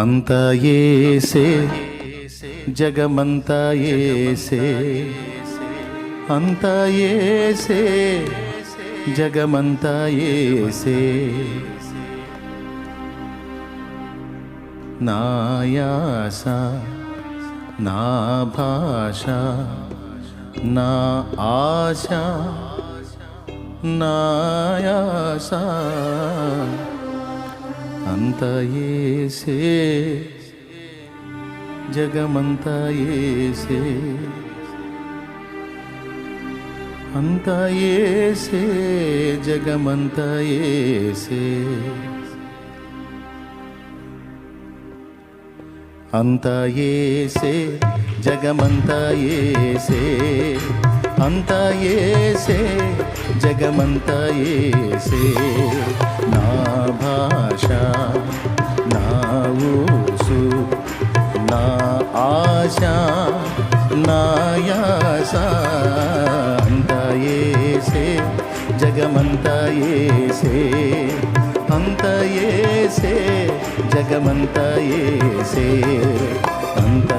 అంతా ఏసే జగమంతా ఏసే అంతా ఏసే జగమంతా ఏసే నాయాస నా భాష నా ఆశ నాయాస అంత ఏసే జగమంత ఏసే. అంత ఏసే జగమంత ఏసే. ఆశ నా యాస ఏసే జగమంత ఏసే అంత ఏసే జగమంత ఏసే అంత